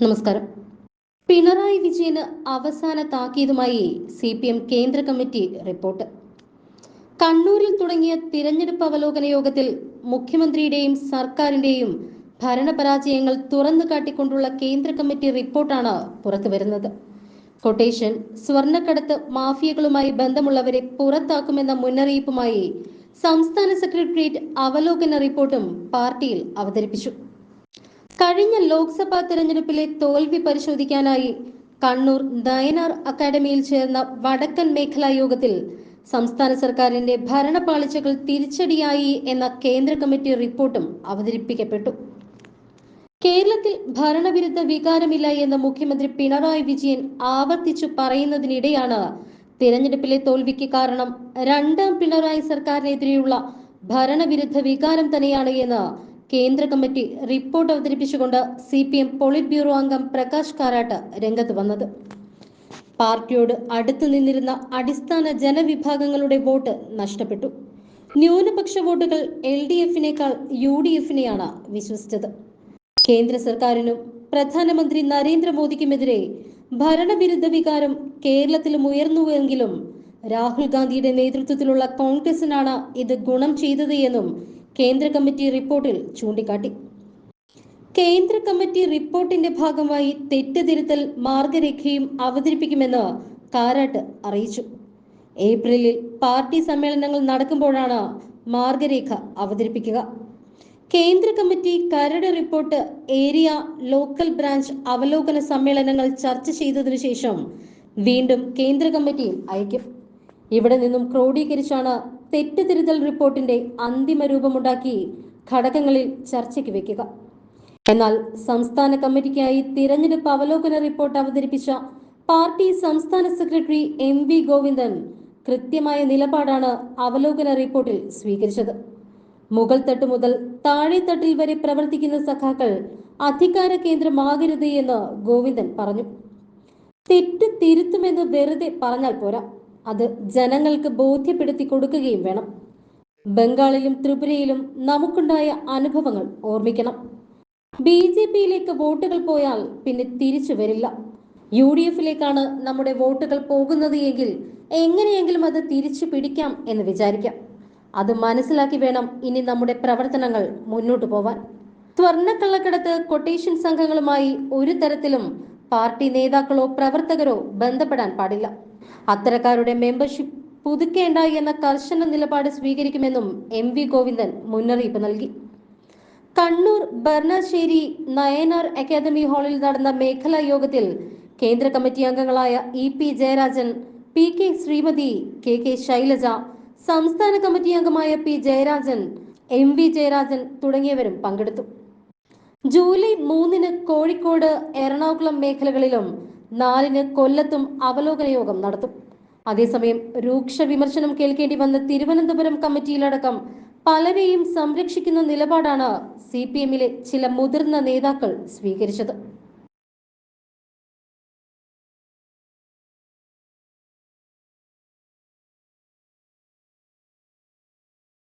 നമസ്കാരം. പിണറായി വിജയന് അവസാന താക്കീതുമായി സി പി എം കേന്ദ്ര കമ്മിറ്റി റിപ്പോർട്ട്. കണ്ണൂരിൽ തുടങ്ങിയ തിരഞ്ഞെടുപ്പ് അവലോകന യോഗത്തിൽ മുഖ്യമന്ത്രിയുടെയും സർക്കാരിന്റെയും ഭരണപരാജയങ്ങൾ തുറന്നു കാട്ടിക്കൊണ്ടുള്ള കേന്ദ്ര കമ്മിറ്റി റിപ്പോർട്ടാണ് പുറത്തുവരുന്നത് കൊട്ടേഷൻ സ്വർണക്കടത്ത് മാഫിയകളുമായി ബന്ധമുള്ളവരെ പുറത്താക്കുമെന്ന മുന്നറിയിപ്പുമായി സംസ്ഥാന സെക്രട്ടേറിയറ്റ് അവലോകന റിപ്പോർട്ടും പാർട്ടിയിൽ അവതരിപ്പിച്ചു. കഴിഞ്ഞ ലോക്സഭാ തെരഞ്ഞെടുപ്പിലെ തോൽവി പരിശോധിക്കാനായി കണ്ണൂർ നയനാർ അക്കാദമിയിൽ ചേർന്ന വടക്കൻ മേഖലാ യോഗത്തിൽ സംസ്ഥാന സർക്കാരിന്റെ ഭരണപാളിച്ചകൾ തിരിച്ചടിയായി എന്ന കേന്ദ്ര കമ്മിറ്റി റിപ്പോർട്ടും അവതരിപ്പിക്കപ്പെട്ടു. കേരളത്തിൽ ഭരണവിരുദ്ധ വികാരമില്ല എന്ന മുഖ്യമന്ത്രി പിണറായി വിജയൻ ആവർത്തിച്ചു പറയുന്നതിനിടെയാണ് തിരഞ്ഞെടുപ്പിലെ തോൽവിക്ക് കാരണം രണ്ടാം പിണറായി സർക്കാരിനെതിരെയുള്ള ഭരണവിരുദ്ധ വികാരം തന്നെയാണ് എന്ന് കേന്ദ്ര കമ്മിറ്റി റിപ്പോർട്ട് അവതരിപ്പിച്ചുകൊണ്ട് C P M polit bureau അംഗം പ്രകാശ് കാരാട്ട് രംഗത്ത് വന്നത്. പാർട്ടിയോട് അടുത്തു നിന്നിരുന്ന അടിസ്ഥാന ജനവിഭാഗങ്ങളുടെ വോട്ട് നഷ്ടപ്പെട്ടു. ന്യൂനപക്ഷ വോട്ടുകൾ എൽ ഡി എഫിനേക്കാൾ യു ഡി എഫിനെയാണ് വിശ്വസിച്ചത്. കേന്ദ്ര സർക്കാരിനും പ്രധാനമന്ത്രി നരേന്ദ്രമോദിക്കുമെതിരെ ഭരണവിരുദ്ധ വികാരം കേരളത്തിലും ഉയർന്നുവെങ്കിലും രാഹുൽ ഗാന്ധിയുടെ നേതൃത്വത്തിലുള്ള കോൺഗ്രസിനാണ് ഇത് ഗുണം ചെയ്തത് എന്നും കേന്ദ്ര കമ്മിറ്റി റിപ്പോർട്ടിൽ ചൂണ്ടിക്കാട്ടി. കേന്ദ്ര കമ്മിറ്റി റിപ്പോർട്ടിന്റെ ഭാഗമായി തെറ്റുതിരുത്തൽ മാർഗരേഖയും അവതരിപ്പിക്കുമെന്ന് കാരാട്ട് അറിയിച്ചു. ഏപ്രിലിൽ പാർട്ടി സമ്മേളനങ്ങൾ നടക്കുമ്പോഴാണ് മാർഗരേഖ അവതരിപ്പിക്കുക. കേന്ദ്ര കമ്മിറ്റി കരട് റിപ്പോർട്ട് ഏരിയ ലോക്കൽ ബ്രാഞ്ച് അവലോകന സമ്മേളനങ്ങൾ ചർച്ച ചെയ്തതിനു ശേഷം വീണ്ടും കേന്ദ്ര കമ്മിറ്റിയിൽ അയക്കും. ഇവിടെ നിന്നും ക്രോഡീകരിച്ചാണ് തെറ്റുതിരുത്തൽ റിപ്പോർട്ടിന്റെ അന്തിമ രൂപമുണ്ടാക്കി ഘടകങ്ങളിൽ ചർച്ചയ്ക്ക് വെക്കുക. എന്നാൽ സംസ്ഥാന കമ്മിറ്റിക്കായി തിരഞ്ഞെടുപ്പ് അവലോകന റിപ്പോർട്ട് അവതരിപ്പിച്ച പാർട്ടി സംസ്ഥാന സെക്രട്ടറി എം വി ഗോവിന്ദൻ കൃത്യമായ നിലപാടാണ് അവലോകന റിപ്പോർട്ടിൽ സ്വീകരിച്ചത്. മുകൾ തട്ട് മുതൽ താഴെത്തട്ടിൽ വരെ പ്രവർത്തിക്കുന്ന സഖാക്കൾ അധികാര കേന്ദ്രമാകരുത് എന്ന് ഗോവിന്ദൻ പറഞ്ഞു. തെറ്റ് തിരുത്തുമെന്ന് വെറുതെ പറഞ്ഞാൽ പോരാ. അത് ജനങ്ങൾക്ക് ബോധ്യപ്പെടുത്തി കൊടുക്കുകയും വേണം. ബംഗാളിലും ത്രിപുരയിലും നമുക്കുണ്ടായ അനുഭവങ്ങൾ ഓർമ്മിക്കണം. ബി ജെ പിയിലേക്ക് വോട്ടുകൾ പോയാൽ പിന്നെ തിരിച്ചു വരില്ല. യു ഡി എഫിലേക്കാണ് നമ്മുടെ വോട്ടുകൾ പോകുന്നത് എങ്കിൽ എങ്ങനെയെങ്കിലും അത് തിരിച്ചു പിടിക്കാം എന്ന് വിചാരിക്കാം. അത് മനസ്സിലാക്കി വേണം ഇനി നമ്മുടെ പ്രവർത്തനങ്ങൾ മുന്നോട്ട് പോവാൻ. സ്വർണക്കള്ളക്കടത്ത് കൊട്ടേഷൻ സംഘങ്ങളുമായി ഒരു തരത്തിലും പാർട്ടി നേതാക്കളോ പ്രവർത്തകരോ ബന്ധപ്പെടാൻ പാടില്ല. അത്തരക്കാരുടെ മെമ്പർഷിപ്പ് പുതുക്കേണ്ട എന്ന കർശന നിലപാട് സ്വീകരിക്കുമെന്നും എം വി ഗോവിന്ദൻ മുന്നറിയിപ്പ് നൽകി. കണ്ണൂർ ബർണശ്ശേരി നയനാർ അക്കാദമി ഹാളിൽ നടന്ന മേഖലാ യോഗത്തിൽ കേന്ദ്ര കമ്മിറ്റി അംഗങ്ങളായ E P Jayarajan P K Sreemathi K K Shailaja സംസ്ഥാന കമ്മിറ്റി അംഗമായ P Jayarajan M V Jayarajan തുടങ്ങിയവരും പങ്കെടുത്തു. ജൂലൈ മൂന്നിന് കോഴിക്കോട് എറണാകുളം മേഖലകളിലും നാലിന് കൊല്ലത്തും അവലോകന യോഗം നടത്തും. അതേസമയം രൂക്ഷ വിമർശനം കേൾക്കേണ്ടി വന്ന തിരുവനന്തപുരം കമ്മിറ്റിയിലടക്കം പലരെയും സംരക്ഷിക്കുന്ന നിലപാടാണ് സി പി എമ്മിലെ ചില മുതിർന്ന നേതാക്കൾ സ്വീകരിച്ചത്.